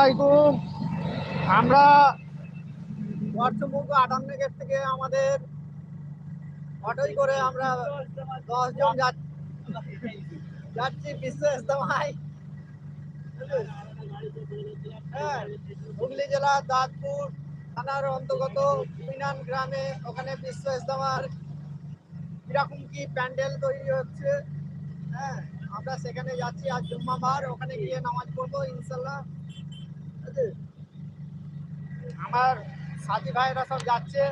আলাইকুম। আমরা আটান্ন গেট থেকে আমাদের অটোই করে আমরা দশজন যাচ্ছি বিশ্ব ইস্তেমায় হ্যাঁ হুগলি জেলা, দাঁতপুর থানার অন্তর্গত মিনান গ্রামে ওখানে বিশ্ব ইস্তেমার কীরকম কি প্যান্ডেল তৈরি হচ্ছে। হ্যাঁ আমরা সেখানে যাচ্ছি আজ জুম্মাবার। ওখানে গিয়ে নামাজ পড়ব ইনশাল্লাহ? আমার সাথী ভাইরা সব যাচ্ছে?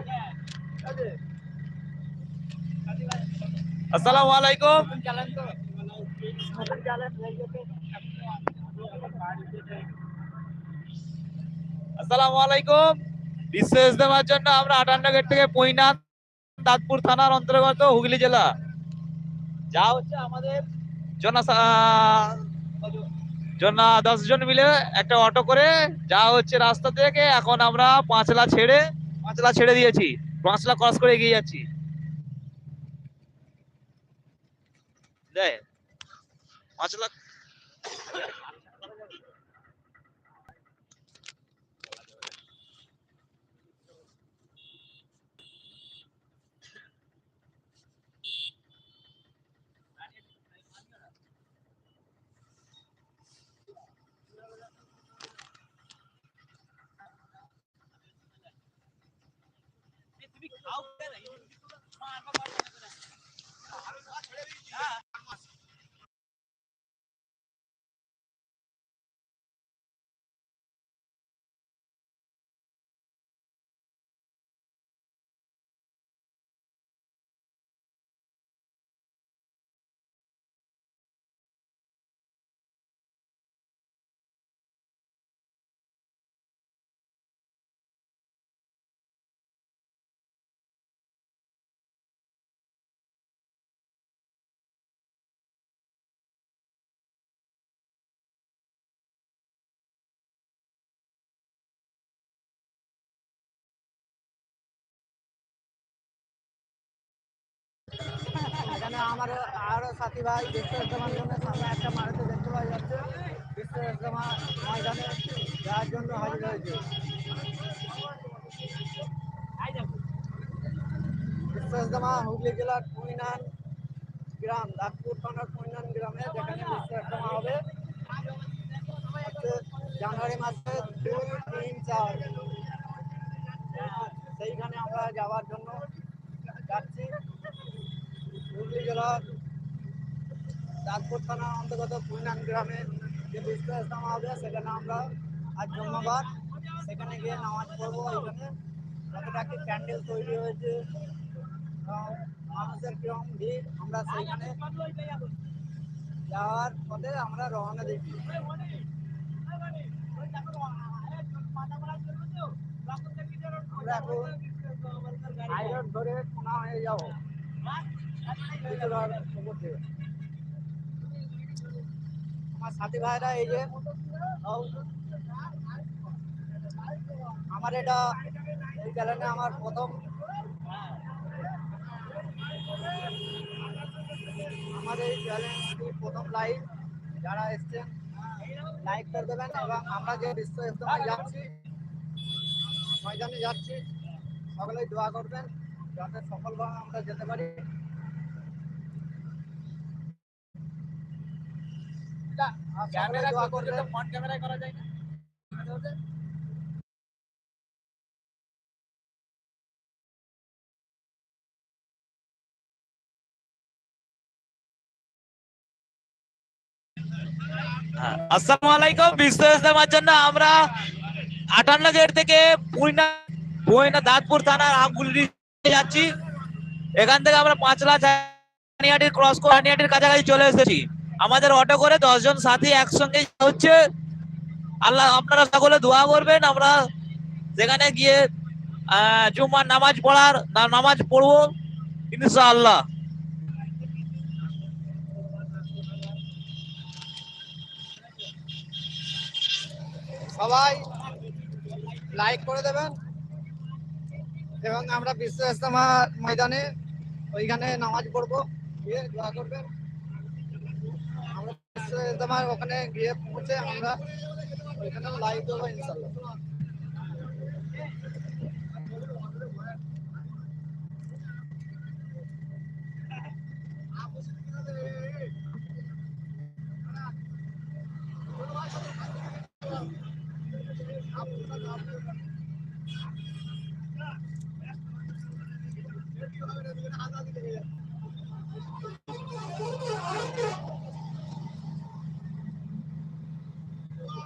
আসসালামু আলাইকুম। আসসালামু আলাইকুম। বিশ্ব ইজতেমার জন্য আমরা আটান্ন গেট থেকে পৈনাথ দাঁতপুর থানার অন্তর্গত হুগলি জেলা। যা হচ্ছে আমাদের জনা দশ জন মিলে একটা অটো করে যা হচ্ছে রাস্তা থেকে এখন আমরা পাঁচলা ছেড়ে পাঁচলা ছেড়ে দিয়েছি। পাঁচলা ক্রস করে এগিয়ে যাচ্ছি। পাঁচলা আমার, আরও সাথী ভাই, বিশ্ব ইস্তেমার জন্য সামনে একটা মারুতি দেখতে পাওয়া যাচ্ছে। বিশ্ব ইস্তেমা ময়দানে যাওয়ার জন্য হাজির হয়েছে। বিশ্ব ইস্তেমা হুগলি জেলার কুইনান গ্রাম, দাঁতপুর থানার কুইনান গ্রামে যেখানে বিশ্ব ইস্তেমা হবে। জানুয়ারি মাসে দুই, তিন, চার। সেইখানে আমরা যাওয়ার জন্য জেলার চাঁদপুর থানার অন্তর্গত কুইনান গ্রামে যে বিশ্ব ইস্তেমা হবে সেখানে আমরা আজ জন্মবার। সেখানে গিয়ে নামাজ পড়ব। এখানে কতটা কি প্যান্ডেল তৈরি হয়েছে মানুষের কীরকম ভিড়, আমরা সেইখানে যাওয়ার পথে আমরা রওনা দিচ্ছি। আমরা এখন ধরে কোনা হয়ে যাব। আমার সাথী ভাইরা এই যে, আমার এটা এই চ্যানেলে আমার প্রথম। আমার এই চ্যানেলটি প্রথম লাইভ যারা এসছেন লাইক করে দেবেন এবং আমরা যে বিশ্ব ইস্তেমায় যাচ্ছি, ময়দানে যাচ্ছি, সকলেই দোয়া করবেন। যাতে সফলভাবে আমরা যেতে পারি। ক্যামেরা দোয়া করবেন। ফ্রন্ট ক্যামেরায় করা যায় না। হ্যাঁ, আসসালামু আলাইকুম বিশ্ব ইস্তেমার জন্য আমরা আটান্ন গেট থেকে পুইনা পুইনা দাঁতপুর থানার আমগুলি যাচ্ছি। এখান থেকে আমরা পাঁচলা ছানিয়াটির ক্রস করে ছানিয়াটির কাছাকাছি চলে এসেছি। আমাদের অটো করে দশজন সাথী একসঙ্গে হচ্ছে। আল্লাহ আপনারা সকলে দোয়া করবেন আমরা সেখানে গিয়ে আহ, জুম্মার নামাজ পড়ার নামাজ পড়ব ইনশাআল্লাহ। সবাই লাইক করে দেবেন। এবং আমরা বিশ্ব ইস্তেমা ময়দানে ওইখানে নামাজ পড়ব, গিয়ে দোয়া করবেন। আমরা বিশ্ব ইস্তেমার ওখানে গিয়ে পৌঁছে আমরা ওইখানে লাইভ দেবো ইনশাল্লাহ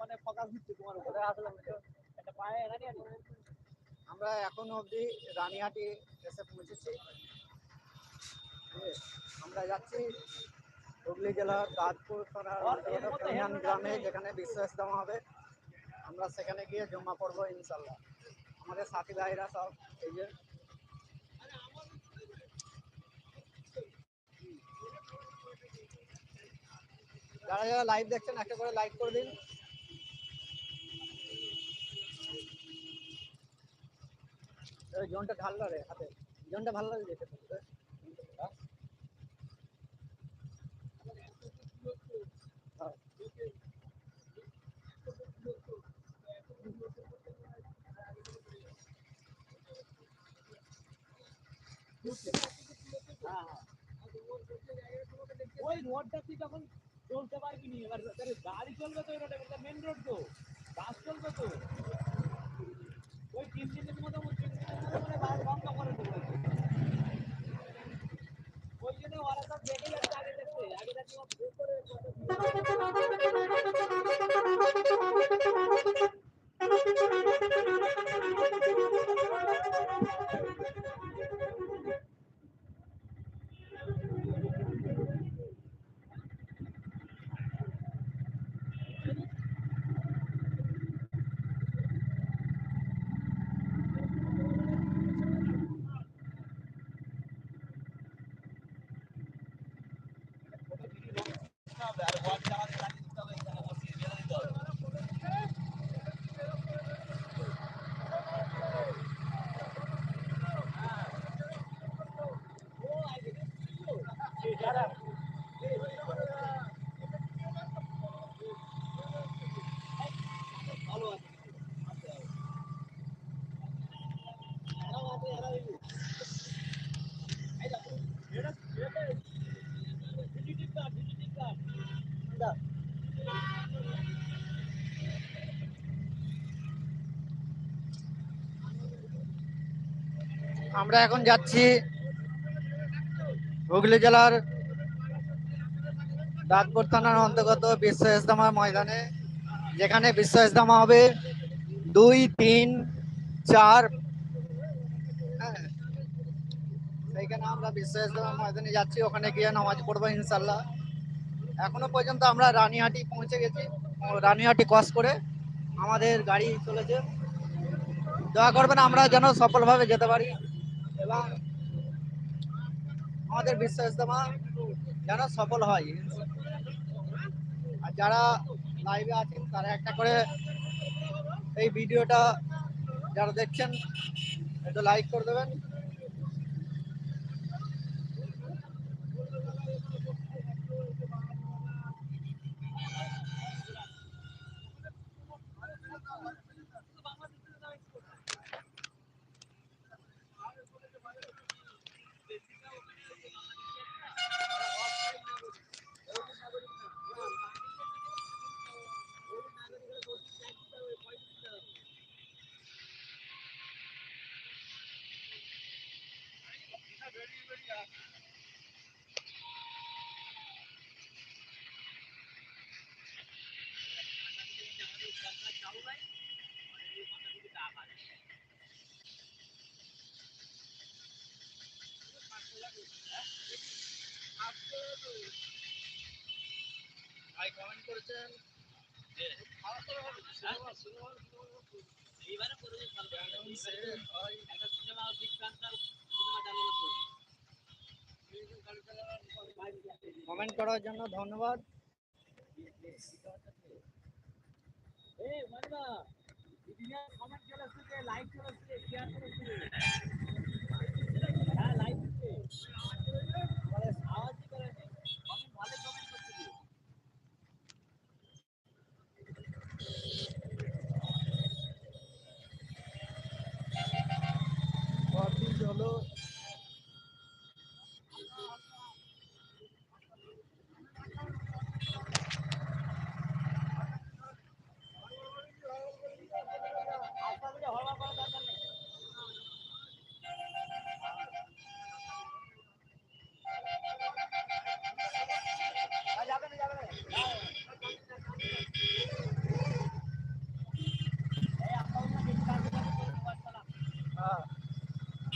মানে ফোকাস দিচ্ছে তোমার উপরে। আসলে একটা পায়ে এখানে আমরা এখনও অবধি রানিহাটি এসে পৌঁছেছি। আমরা যাচ্ছি হুগলি জেলার দাঁতপুর থানার গ্রামে যেখানে বিশ্ব ইস্তেমা হবে। আমরা সেখানে গিয়ে জমা পড়ব ইনশাল্লাহ আমাদের সাথী ভাইরা সব এই যে যারা যারা লাইভ দেখছেন, একটা করে লাইক করে দিন। জোনটা ঢাল রে হাতে। জোনটা ভালো লাগে দেখতে হ্যাঁ। ওই রোডটা তুই তখন চলতে পারবি নি এবার গাড়ি চলবে তো এই রোডে মেন রোড তো বাস চলবে তো ওই তিন দিনের মতো ওই তিন দিনের মতো মানে বাস বন্ধ করে দেবো ওই জন্য ওরা সব দেখে যাচ্ছে আগে দেখতে আগে দেখতে ও ভুল করে কত আমরা এখন যাচ্ছি হুগলি জেলার দাঁতপুর থানার অন্তর্গত বিশ্ব ইজতেমা ময়দানে, যেখানে বিশ্ব ইজতেমা হবে দুই, তিন, চার হ্যাঁ সেইখানে আমরা বিশ্ব ইজতেমা ময়দানে যাচ্ছি, ওখানে গিয়ে নামাজ পড়ব ইনশাল্লাহ এখনও পর্যন্ত আমরা রানীহাটি পৌঁছে গেছি, রানীহাটি ক্রস করে আমাদের গাড়ি চলেছে। দয়া করবেন আমরা যেন সফলভাবে যেতে পারি এবং আমাদের বিশ্ব ইজতেমা যেন সফল হয়। আর যারা লাইভে আছেন, তারা একটা করে এই ভিডিওটা যারা দেখছেন একটু লাইক করে দেবেন। ভাই কমেন্ট করেছেন যে এইবারে করবে একটা সিনেমা বিক্রান্তার সিনেমা ডালে করবে কমেন্ট করার জন্য ধন্যবাদ। কফি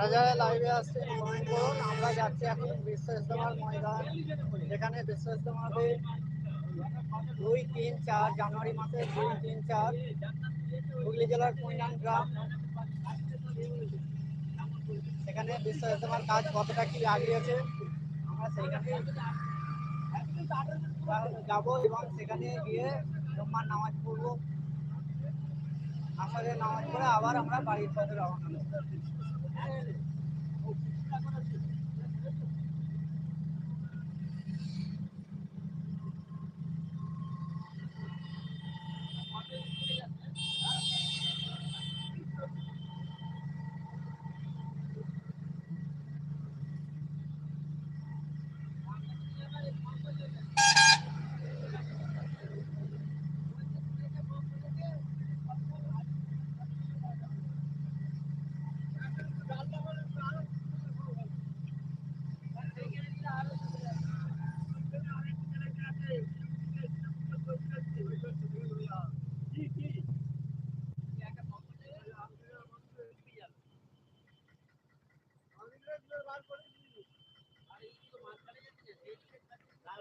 যারা যারা লাইভে আসছেন কমেন্ট করুন। আমরা যাচ্ছি এখন বিশ্ব ইস্তেমার ময়দান। যেখানে বিশ্ব ইস্তেমাতে দুই তিন চার, জানুয়ারি মাসে দুই তিন চার। হুগলি জেলার কুইনান গ্রাম। সেখানে বিশ্ব ইস্তেমার কাজ কতটা কি আগিয়েছে, আমরা সেইখানে যাব এবং সেখানে গিয়ে জম্মার নামাজ পড়ব। আসলে নামাজ পড়ে আবার আমরা বাড়ির পথে রওনা দেবো